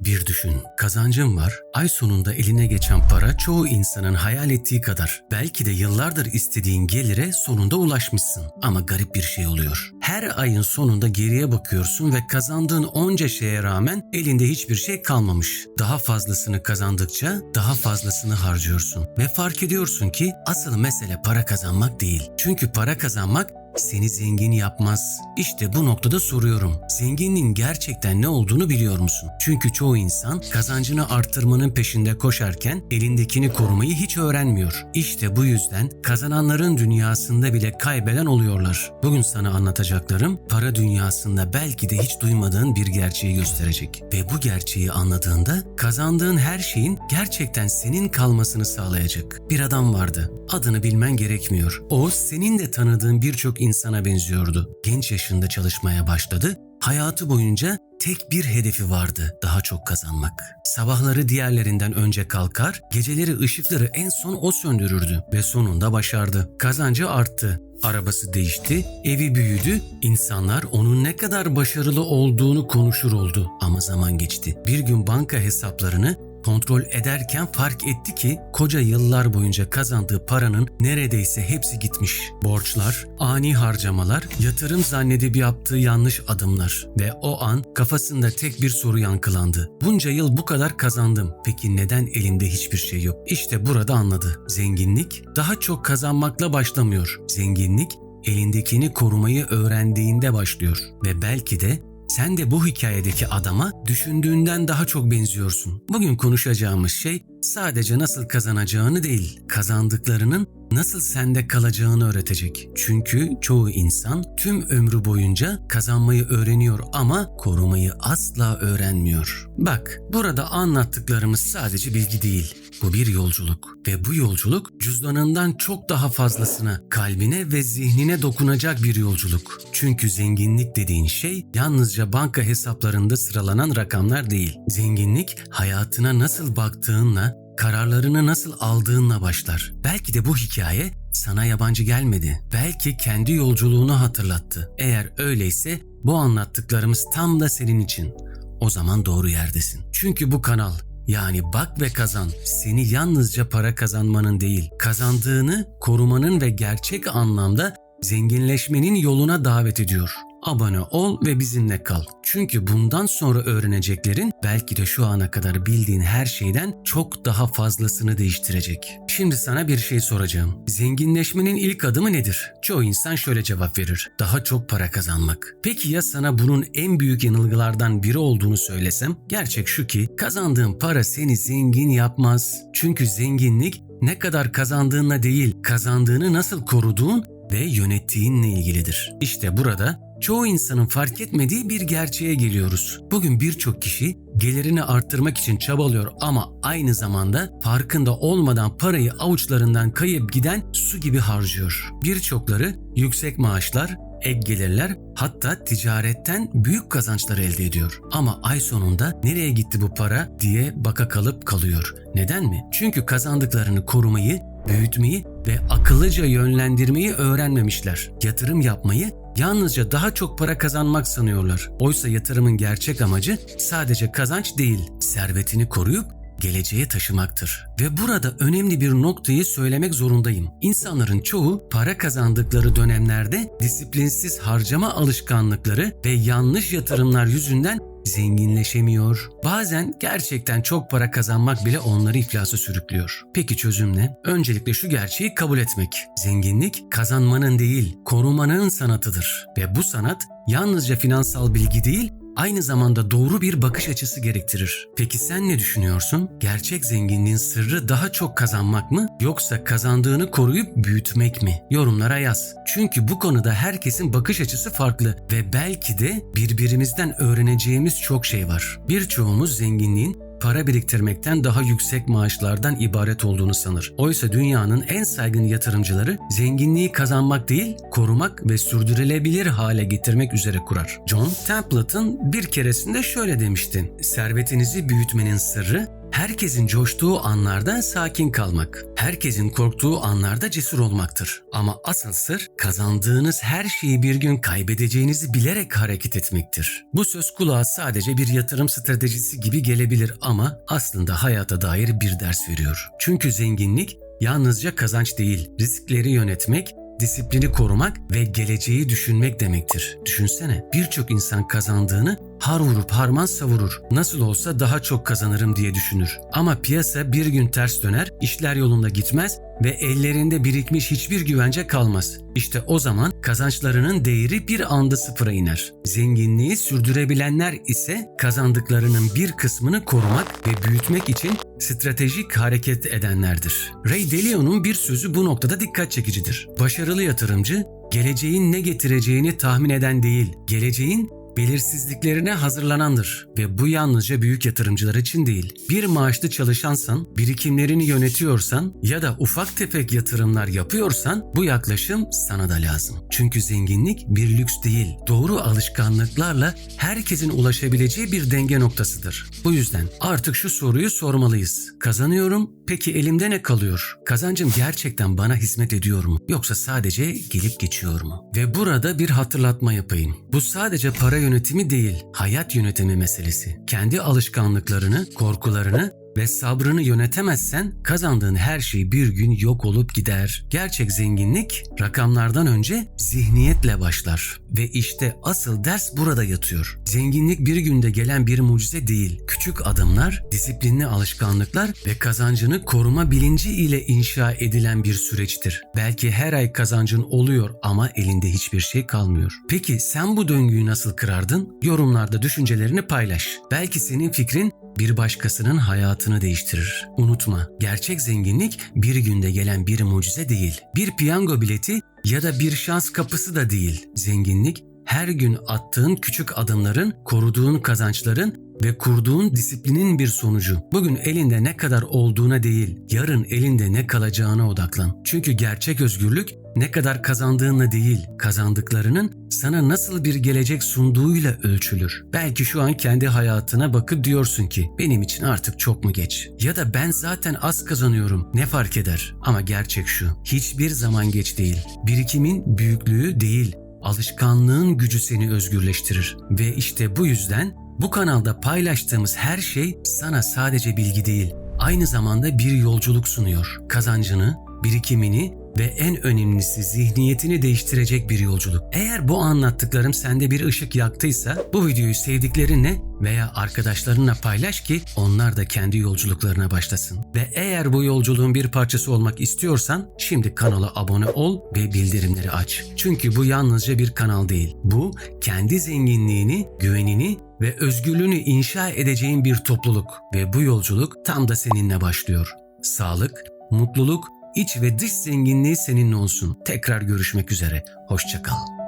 Bir düşün, kazancın var, ay sonunda eline geçen para çoğu insanın hayal ettiği kadar. Belki de yıllardır istediğin gelire sonunda ulaşmışsın. Ama garip bir şey oluyor. Her ayın sonunda geriye bakıyorsun ve kazandığın onca şeye rağmen elinde hiçbir şey kalmamış. Daha fazlasını kazandıkça daha fazlasını harcıyorsun. Ve fark ediyorsun ki asıl mesele para kazanmak değil. Çünkü para kazanmak seni zengin yapmaz. İşte bu noktada soruyorum. Zenginliğin gerçekten ne olduğunu biliyor musun? Çünkü çoğu insan kazancını arttırmanın peşinde koşarken elindekini korumayı hiç öğrenmiyor. İşte bu yüzden kazananların dünyasında bile kaybeden oluyorlar. Bugün sana anlatacaklarım para dünyasında belki de hiç duymadığın bir gerçeği gösterecek. Ve bu gerçeği anladığında kazandığın her şeyin gerçekten senin kalmasını sağlayacak. Bir adam vardı. Adını bilmen gerekmiyor. O senin de tanıdığın birçok insana benziyordu. Genç yaşında çalışmaya başladı. Hayatı boyunca tek bir hedefi vardı. Daha çok kazanmak. Sabahları diğerlerinden önce kalkar, geceleri ışıkları en son o söndürürdü ve sonunda başardı. Kazancı arttı. Arabası değişti, evi büyüdü, insanlar onun ne kadar başarılı olduğunu konuşur oldu. Ama zaman geçti. Bir gün banka hesaplarını kontrol ederken fark etti ki koca yıllar boyunca kazandığı paranın neredeyse hepsi gitmiş. Borçlar, ani harcamalar, yatırım zannedip yaptığı yanlış adımlar ve o an kafasında tek bir soru yankılandı. Bunca yıl bu kadar kazandım. Peki neden elimde hiçbir şey yok? İşte burada anladı. Zenginlik daha çok kazanmakla başlamıyor. Zenginlik elindekini korumayı öğrendiğinde başlıyor ve belki de sen de bu hikayedeki adama düşündüğünden daha çok benziyorsun. Bugün konuşacağımız şey sadece nasıl kazanacağını değil, kazandıklarının nasıl sende kalacağını öğretecek. Çünkü çoğu insan tüm ömrü boyunca kazanmayı öğreniyor ama korumayı asla öğrenmiyor. Bak, burada anlattıklarımız sadece bilgi değil. Bu bir yolculuk ve bu yolculuk cüzdanından çok daha fazlasına, kalbine ve zihnine dokunacak bir yolculuk. Çünkü zenginlik dediğin şey yalnızca banka hesaplarında sıralanan rakamlar değil. Zenginlik hayatına nasıl baktığınla, kararlarını nasıl aldığınla başlar. Belki de bu hikaye sana yabancı gelmedi. Belki kendi yolculuğunu hatırlattı. Eğer öyleyse bu anlattıklarımız tam da senin için. O zaman doğru yerdesin. Çünkü bu kanal yani bak ve kazan seni yalnızca para kazanmanın değil, kazandığını korumanın ve gerçek anlamda zenginleşmenin yoluna davet ediyor. Abone ol ve bizimle kal. Çünkü bundan sonra öğreneceklerin belki de şu ana kadar bildiğin her şeyden çok daha fazlasını değiştirecek. Şimdi sana bir şey soracağım. Zenginleşmenin ilk adımı nedir? Çoğu insan şöyle cevap verir. Daha çok para kazanmak. Peki ya sana bunun en büyük yanılgılardan biri olduğunu söylesem? Gerçek şu ki kazandığın para seni zengin yapmaz. Çünkü zenginlik ne kadar kazandığınla değil, kazandığını nasıl koruduğun ve yönettiğinle ilgilidir. İşte burada çoğu insanın fark etmediği bir gerçeğe geliyoruz. Bugün birçok kişi gelirini arttırmak için çabalıyor ama aynı zamanda farkında olmadan parayı avuçlarından kayıp giden su gibi harcıyor. Birçokları yüksek maaşlar, ek gelirler hatta ticaretten büyük kazançlar elde ediyor. Ama ay sonunda nereye gitti bu para diye baka kalıp kalıyor. Neden mi? Çünkü kazandıklarını korumayı, büyütmeyi ve akıllıca yönlendirmeyi öğrenmemişler. Yatırım yapmayı yalnızca daha çok para kazanmak sanıyorlar. Oysa yatırımın gerçek amacı sadece kazanç değil, servetini koruyup geleceğe taşımaktır. Ve burada önemli bir noktayı söylemek zorundayım. İnsanların çoğu para kazandıkları dönemlerde disiplinsiz harcama alışkanlıkları ve yanlış yatırımlar yüzünden zenginleşemiyor. Bazen gerçekten çok para kazanmak bile onları iflasa sürüklüyor. Peki çözüm ne? Öncelikle şu gerçeği kabul etmek. Zenginlik kazanmanın değil, korumanın sanatıdır. Ve bu sanat yalnızca finansal bilgi değil, aynı zamanda doğru bir bakış açısı gerektirir. Peki sen ne düşünüyorsun? Gerçek zenginliğin sırrı daha çok kazanmak mı yoksa kazandığını koruyup büyütmek mi? Yorumlara yaz. Çünkü bu konuda herkesin bakış açısı farklı ve belki de birbirimizden öğreneceğimiz çok şey var. Birçoğumuz zenginliğin para biriktirmekten daha yüksek maaşlardan ibaret olduğunu sanır. Oysa dünyanın en saygın yatırımcıları zenginliği kazanmak değil, korumak ve sürdürülebilir hale getirmek üzere kurar. John Templeton bir keresinde şöyle demişti. Servetinizi büyütmenin sırrı Herkesin coştuğu anlarda sakin kalmak, herkesin korktuğu anlarda cesur olmaktır. Ama asıl sır kazandığınız her şeyi bir gün kaybedeceğinizi bilerek hareket etmektir. Bu söz kulağa sadece bir yatırım stratejisi gibi gelebilir ama aslında hayata dair bir ders veriyor. Çünkü zenginlik yalnızca kazanç değil, riskleri yönetmek, disiplini korumak ve geleceği düşünmek demektir. Düşünsene birçok insan kazandığını har vurup harman savurur. Nasıl olsa daha çok kazanırım diye düşünür. Ama piyasa bir gün ters döner, işler yolunda gitmez ve ellerinde birikmiş hiçbir güvence kalmaz. İşte o zaman kazançlarının değeri bir anda sıfıra iner. Zenginliği sürdürebilenler ise kazandıklarının bir kısmını korumak ve büyütmek için stratejik hareket edenlerdir. Ray Dalio'nun bir sözü bu noktada dikkat çekicidir. Başarılı yatırımcı geleceğin ne getireceğini tahmin eden değil, geleceğin belirsizliklerine hazırlanandır ve bu yalnızca büyük yatırımcılar için değil. Bir maaşlı çalışansan, birikimlerini yönetiyorsan ya da ufak tefek yatırımlar yapıyorsan bu yaklaşım sana da lazım. Çünkü zenginlik bir lüks değil, doğru alışkanlıklarla herkesin ulaşabileceği bir denge noktasıdır. Bu yüzden artık şu soruyu sormalıyız. Kazanıyorum, peki elimde ne kalıyor? Kazancım gerçekten bana hizmet ediyor mu? Yoksa sadece gelip geçiyor mu? Ve burada bir hatırlatma yapayım. Bu sadece para yönetimi değil, hayat yönetimi meselesi. Kendi alışkanlıklarını, korkularını ve sabrını yönetemezsen kazandığın her şey bir gün yok olup gider. Gerçek zenginlik rakamlardan önce zihniyetle başlar. Ve işte asıl ders burada yatıyor. Zenginlik bir günde gelen bir mucize değil. Küçük adımlar, disiplinli alışkanlıklar ve kazancını koruma bilinci ile inşa edilen bir süreçtir. Belki her ay kazancın oluyor ama elinde hiçbir şey kalmıyor. Peki sen bu döngüyü nasıl kırardın? Yorumlarda düşüncelerini paylaş. Belki senin fikrin bir başkasının hayatını değiştirir. Unutma, gerçek zenginlik bir günde gelen bir mucize değil. Bir piyango bileti ya da bir şans kapısı da değil. Zenginlik her gün attığın küçük adımların, koruduğun kazançların ve kurduğun disiplinin bir sonucu. Bugün elinde ne kadar olduğuna değil, yarın elinde ne kalacağına odaklan. Çünkü gerçek özgürlük ne kadar kazandığınla değil, kazandıklarının sana nasıl bir gelecek sunduğuyla ölçülür. Belki şu an kendi hayatına bakıp diyorsun ki benim için artık çok mu geç? Ya da ben zaten az kazanıyorum ne fark eder? Ama gerçek şu, hiçbir zaman geç değil. Birikimin büyüklüğü değil, alışkanlığın gücü seni özgürleştirir. Ve işte bu yüzden bu kanalda paylaştığımız her şey sana sadece bilgi değil, aynı zamanda bir yolculuk sunuyor. Kazancını, birikimini ve en önemlisi zihniyetini değiştirecek bir yolculuk. Eğer bu anlattıklarım sende bir ışık yaktıysa bu videoyu sevdiklerinle veya arkadaşlarınla paylaş ki onlar da kendi yolculuklarına başlasın. Ve eğer bu yolculuğun bir parçası olmak istiyorsan şimdi kanala abone ol ve bildirimleri aç. Çünkü bu yalnızca bir kanal değil. Bu kendi zenginliğini, güvenini ve özgürlüğünü inşa edeceğin bir topluluk ve bu yolculuk tam da seninle başlıyor. Sağlık, mutluluk İç ve dış zenginliği seninle olsun. Tekrar görüşmek üzere. Hoşçakal.